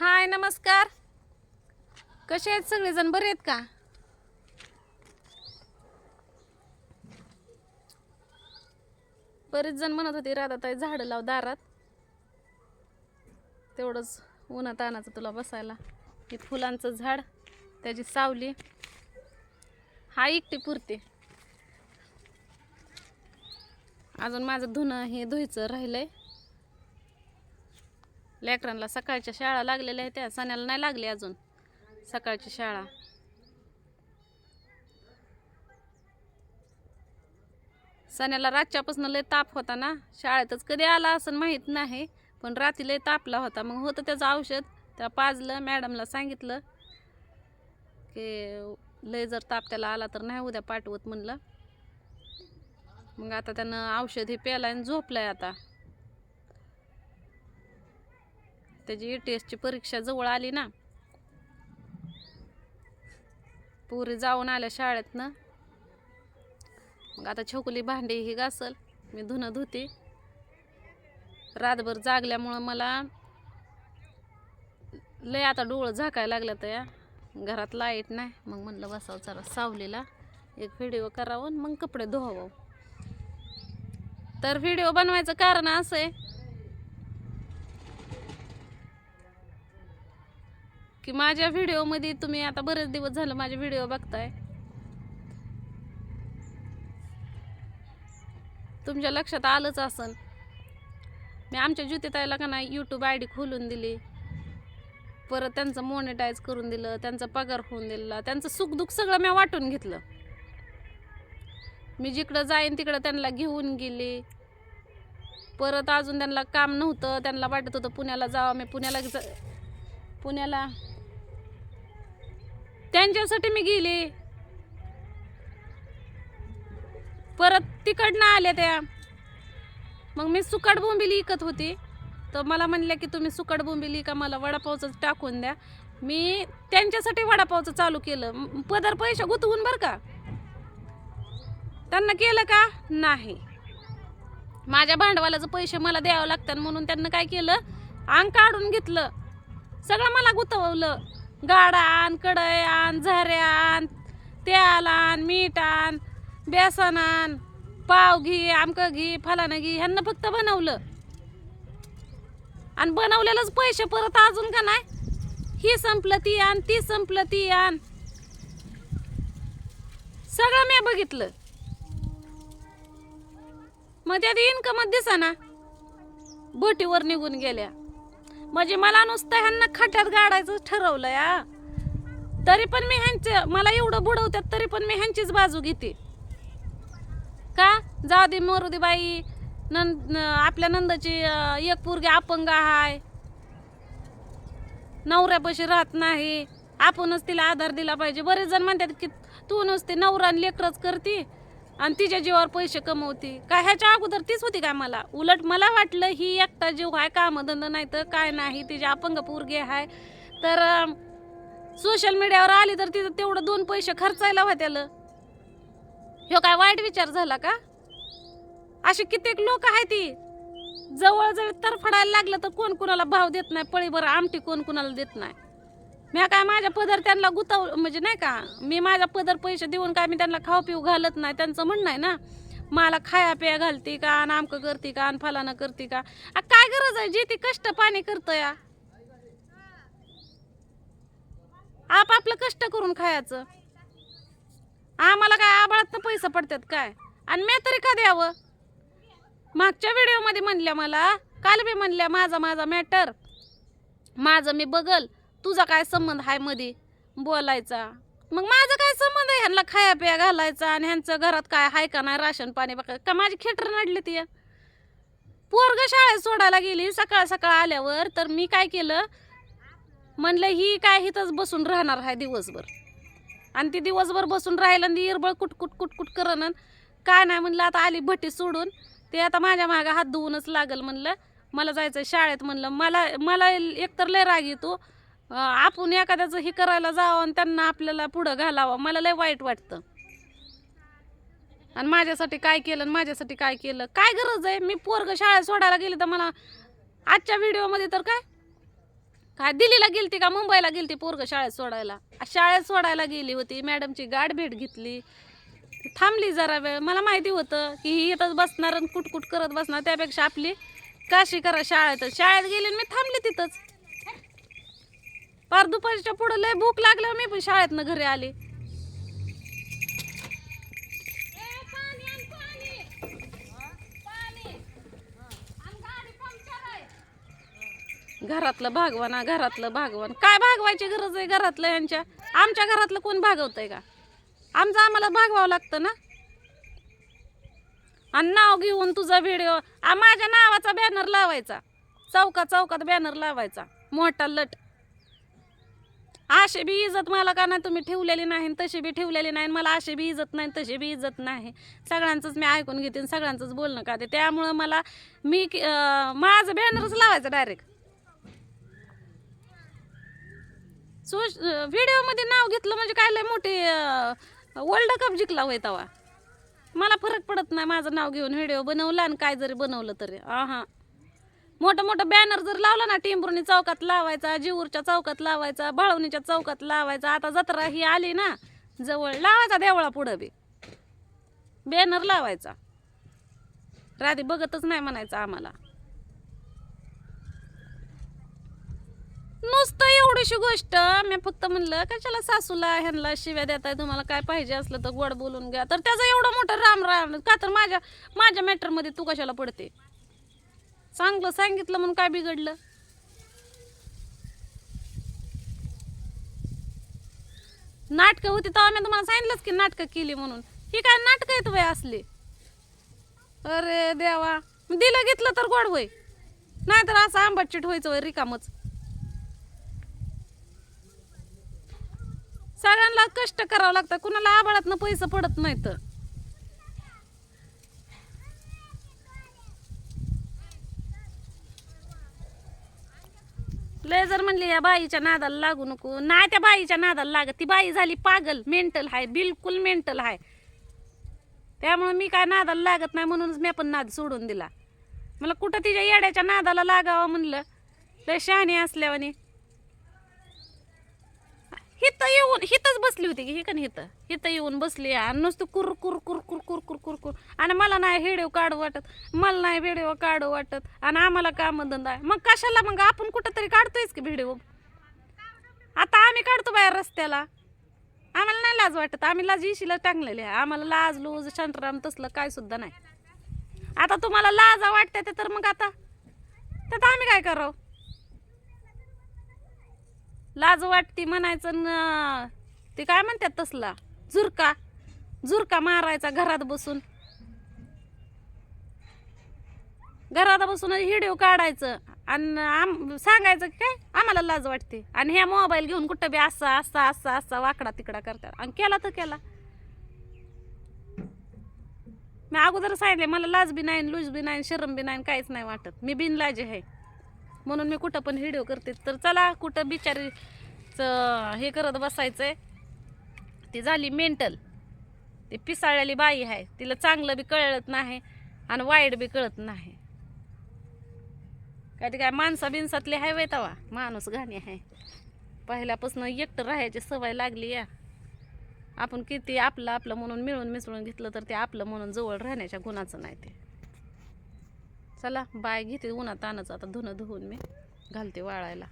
हाय नमस्कार. कसे आहेत सगळेजण? बरे आहेत का? बरेच जण म्हणत होते राधाताई झाडं लाव दारात. तेवढंच उन्हात आणायचं तुला बसायला. हे फुलांचं झाड त्याची सावली. हा एकटी पुरते. अजून माझं धुणं हे धुयचं राहिलंय. लेकरांना सकाळच्या शाळा लागलेल्या आहेत त्या सण्याला नाही लागली अजून. सकाळची शाळा. सण्याला रातच्यापासून लय ताप होता ना. शाळेतच कधी आला असं माहीत नाही पण रात्री लय तापला होता. मग होतं त्याचं औषध. त्या पाजलं मॅडमला सांगितलं की लय जर ताप त्याला आला तर नाही उद्या पाठवत म्हणलं. मग आता त्यानं औषध हे प्यायला आणि झोपलंय आता. त्याची यू टी एसची परीक्षा जवळ आली ना. पुरी जाऊन आल्या शाळेतनं. मग आता छोकली भांडी ही घासल. मी धुणं धुते. रातभर जागल्यामुळं मला लय आता डोळं झाकायला लागलं तया. या घरात लाइट नाही. मग म्हणलं बसावं जरा सावलीला. एक व्हिडिओ करावं आणि मग कपडे धुवावं. तर व्हिडिओ बनवायचं कारण असं आहे की माझ्या व्हिडिओमध्ये तुम्ही आता बरेच दिवस झालं माझे व्हिडिओ बघताय. तुमच्या लक्षात आलंच असन मी आमच्या ज्योतिताईला का नाही यूट्यूब आय डी खोलून दिली. परत त्यांचं मॉनिटाईज करून दिलं त्यांचा पगार होऊन दिला त्यांचं सुखदुःख सगळं मी वाटून घेतलं. मी जिकडं जाईन तिकडं त्यांना घेऊन गेले. परत अजून त्यांना काम नव्हतं त्यांना वाटत होतं पुण्याला जावं मी पुण्याला जा- पुण्याला त्यांच्यासाठी मी गेली. परत तिकडनं आल्या त्या. मग मी सुकट बोंबिली इकत होती. तर मला म्हणल्या की तुम्ही सुकट बोंबिली का मला वडापावचं टाकून द्या. मी त्यांच्यासाठी वडापावचं चालू केलं. पदर पैसे गुतवून बरं का? त्यांना केलं का? नाही. माझ्या भांडवलाचं पैसे मला द्यावं लागतात म्हणून त्यांना काय केलं? अंग काढून घेतलं. सगळं मला गुतवलं. गाडा आण कढई आण झऱ्या आण तेल आण मीठ आण बेसन आण पाव घी आमकं घी फलानं घी ह्यांना फक्त बनवलं. आणि बनवलेलंच पैसे परत अजून का नाही? ही संपलं ती आण ती संपलं ती आण. सगळं मी बघितलं. मग त्यात इन्कमच दिसा ना बोटीवर निघून गेल्या. म्हणजे मला नुसतं ह्यांना खड्ड्यात गाडायचं ठरवलं या. तरी पण मी ह्यांचं मला एवढं बुडवतात तरी पण मी ह्यांचीच बाजू घेते. का? जाऊ दे मरू दे बाई नंद आपल्या नंदाची एक पोरगी अपंग आहे नवऱ्यापाशी राहत नाही. आपणच तिला आधार दिला पाहिजे. बरेच जण म्हणतात की तू नुसते नवरान लेकरच करते. आणि तिच्या जीवावर पैसे कमवते. का ह्याच्या अगोदर तीच होती काय मला? उलट मला वाटलं ही एकटा जीव आहे कामधंदा नाही तर काय नाही तिच्या अपंग पोरगी आहे. तर सोशल मीडियावर आली तर तिथं तेवढं दोन पैसे खर्चायला त्याला. ह्यो काय वाईट विचार झाला का? असे कित्येक लोक आहेत ती जवळजवळ जवळ तरफडायला लागलं तर कोण कुणाला भाव देत नाही पळी बरं आमटी कोण कुणाला देत नाही. मी काय माझ्या पदर त्यांना गुताव म्हणजे नाही का मी माझ्या पदर पैसे देऊन काय मी त्यांना खाऊ पिऊ घालत नाही त्यांचं म्हणणं आहे ना. मला खाया पिया घालते का आणि आमकं करते का आणि फलानं करते का. काय गरज आहे जे ती कष्ट पाणी करतं या आप आपलं कष्ट करून खायचं. आम्हाला काय आबाळात पैसे पडतात काय? आणि मी तरी का द्यावं? मागच्या व्हिडिओमध्ये म्हणल्या मला काल बी म्हणल्या माझा माझा मॅटर माझं मी बघल. तुझा काय संबंध आहे मध्ये बोलायचा. मग माझा काय संबंध आहे? ह्यांना खाया पिया घालायचा आणि ह्यांचं घरात काय आहे का नाही राशन पाणी बघा. का माझी खेटर नडली ती? पोरग शाळेत सोडायला गेली सकाळ सकाळ आल्यावर तर मी काय केलं? म्हणलं ही काय हिथंच बसून राहणार आहे दिवसभर. आणि ती दिवसभर बसून राहिलं आणि इरबळ कुट कुट कुट कुट करणं काय नाही म्हणलं आता आली भट्टी सोडून. ते आता माझ्या मागं हात धुवूनच लागल म्हणलं. मला जायचं शाळेत म्हणलं. मला मला एकतर लय राग येतो. आपण एखाद्याचं हे करायला जावं आणि त्यांना आपल्याला पुढं घालावं. मला लय वाईट वाटतं. आणि माझ्यासाठी काय केलं आणि माझ्यासाठी काय केलं? काय गरज आहे? मी पोरग शाळेत सोडायला गेली तर मला आजच्या व्हिडिओमध्ये तर काय? काय दिल्लीला गेलती का मुंबईला गेलती पोरग शाळेत सोडायला? शाळेत सोडायला गेली होती. मॅडमची गाठ भेट घेतली. थांबली जरा वेळ. मला माहिती होतं की ही इथंच बसणार आणि कुटकुट करत बसणार. त्यापेक्षा आपली काशी करा शाळेत. शाळेत गेली आणि मी थांबली तिथंच. पार दुपारच्या पुढं लय भूक लागल्यावर मी पण शाळेतनं घरी आली. घरातलं भागवाना घरातलं भागवान. काय भागवायची गरज आहे घरातलं यांच्या? आमच्या घरातलं कोण भागवतंय का? आमचं आम्हाला भागवावं लागतं ना? आणि नाव घेऊन तुझा व्हिडिओ माझ्या नावाचा बॅनर लावायचा. चौका चौकात बॅनर लावायचा. मोठा लट. अशी बी इज्जत मला का नाही तुम्ही ठेवलेली नाही आणि तशी बी ठेवलेली नाही मला अशी बी इज्जत नाही तशी बी इज्जत नाही. सगळ्यांचंच मी ऐकून घेते आणि सगळ्यांचंच बोलणं का ते. त्यामुळं मला मी की- माझं बॅनरच लावायचं डायरेक्ट सोश व्हिडिओमध्ये नाव घेतलं म्हणजे काय लय मोठे वर्ल्ड कप जिंकला होय तवा. मला फरक पडत नाही माझं नाव घेऊन व्हिडिओ बनवला आणि काय जरी बनवलं तरी. हां मोठं मोठं बॅनर जर लावला ना टेंभुर्णी चौकात लावायचा जीवूरच्या चौकात लावायचा भाळवणीच्या चौकात लावायचा आता जत्रा ही आली ना जवळ लावायचा देवळा पुढं बी. बॅनर लावायचा. राधी बघतच नाही म्हणायचं आम्हाला. नुसतं एवढीशी गोष्ट मी फक्त म्हणलं कशाला सासूला ह्यांना शिव्या देताय तुम्हाला काय पाहिजे असलं तर गोड बोलून घ्या. तर त्याचं एवढं मोठं राम राम का तर माझ्या माझ्या मॅटरमध्ये तू कशाला पडते? चांगलं सांगितलं म्हणून काय बिघडलं? नाटकं होती तेव्हा मी तुम्हाला सांगितलंच की नाटकं केली म्हणून. ही काय नाटकं आहेत वय असली? अरे देवा. दिलं घेतलं तर गोड होय नाहीतर असं आंबट चिट व्हायचं वय रिकामच. सगळ्यांना कष्ट करावं लागतं. कुणाला आबाळातनं पैसे पडत नाहीत. लय जर म्हणली या बाईच्या नादाला लागू नको. नाही त्या बाईच्या नादाला लागत. ती बाई झाली पागल मेंटल आहे बिलकुल मेंटल आहे त्यामुळे मी काय नादाला लागत नाही म्हणूनच मी पण नाद सोडून दिला. मला कुठं तिच्या येड्याच्या नादाला लागावं म्हणलं? लय शहाणी असल्यावानी. हिथं येऊन हिथंच बसली होती की हे का हिथं हिथं येऊन बसली आणि नुसतं कुर कुर कुर कुर कुर कुर कुर कुर. आणि मला नाही व्हिडिओ काढू वाटत. मला नाही व्हिडिओ काढू वाटत. आणि आम्हाला काम धंदा आहे. मग कशाला मग आपण कुठं तरी काढतोयच की व्हिडिओ? आता आम्ही काढतो बाहेर रस्त्याला. आम्हाला नाही लाज वाटत. आम्ही लाज इशीला टाकलेली आहे. आम्हाला लाज लूज शांतराम तसलं काय सुद्धा नाही. आता तुम्हाला लाजा वाटते तर मग आता. त्यात आम्ही काय करावं? लाज वाटती म्हणायचं न. ते काय म्हणतात तसला? झुरका. झुरका मारायचा घरात बसून. घरात बसून व्हिडिओ काढायचं. आणि आम सांगायचं की काय? आम्हाला लाज वाटते. आणि ह्या मोबाईल घेऊन कुठं बी असा असा असा असा वाकडा तिकडा करतात. आणि केला तर केला. मी अगोदर सांगितले मला लाज बी नाही लूज बी नाही शरम बी नाही काहीच नाही वाटत. मी बिनलाजी आहे. म्हणून मी कुठं पण व्हिडिओ करते. तर चला कुठं बिचारीचं हे करत बसायचंय. ती झाली मेंटल ती पिसाळलेली बाई आहे. तिला चांगलं बी कळत नाही आणि वाईट बी कळत नाही. काय ते काय माणसा बिनसातली हायवे तवा. माणूस घाणी आहे. पहिल्यापासून एकटं राहायची सवय लागली या. आपण किती आपलं आपलं म्हणून मिळून मिसळून घेतलं तर ते आपलं म्हणून जवळ राहण्याच्या गुणाचं नाही ते. चला बाय घेते उन्हात तानच आता धुणं धुवून मी. घालते वाळायला.